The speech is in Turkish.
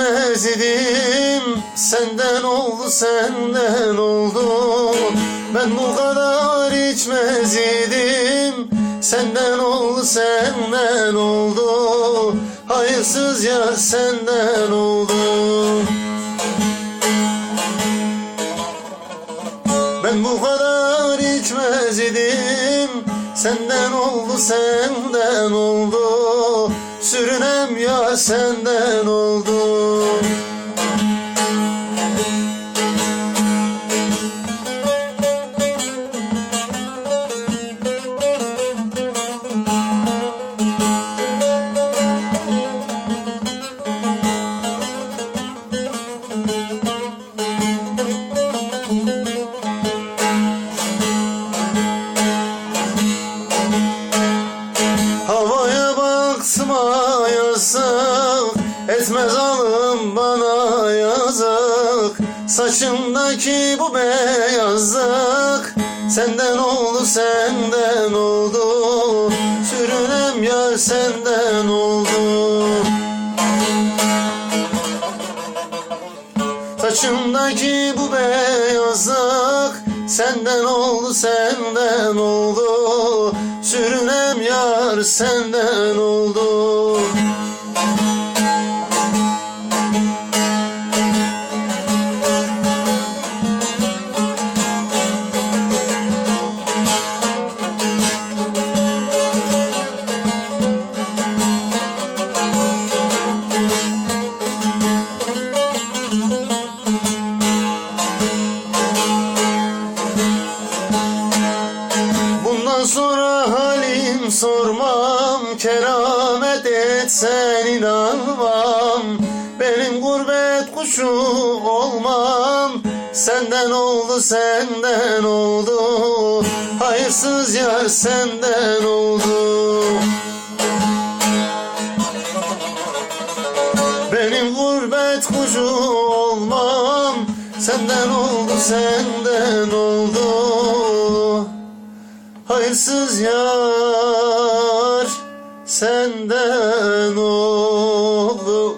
idim Senden oldu senden oldu. Ben bu kadar içmez idim. Senden oldu senden oldu. Hayırsız ya senden oldu. Ben bu kadar içmez idim. Senden oldu senden oldu Sürünem ya senden oldu Etmez alım bana yazık. Saçımdaki bu beyazlık Senden oldu senden oldu. Sürünem yar senden oldu. Saçımdaki bu beyazlık Senden oldu senden oldu. Sürünem yar senden oldu sormam Keramet etsen inanmam. Benim gurbet kuşu olmam Senden oldu senden oldu. Hayırsız yar senden oldu. Benim gurbet kuşu olmam Senden oldu senden oldu Hayırsız yar senden oldu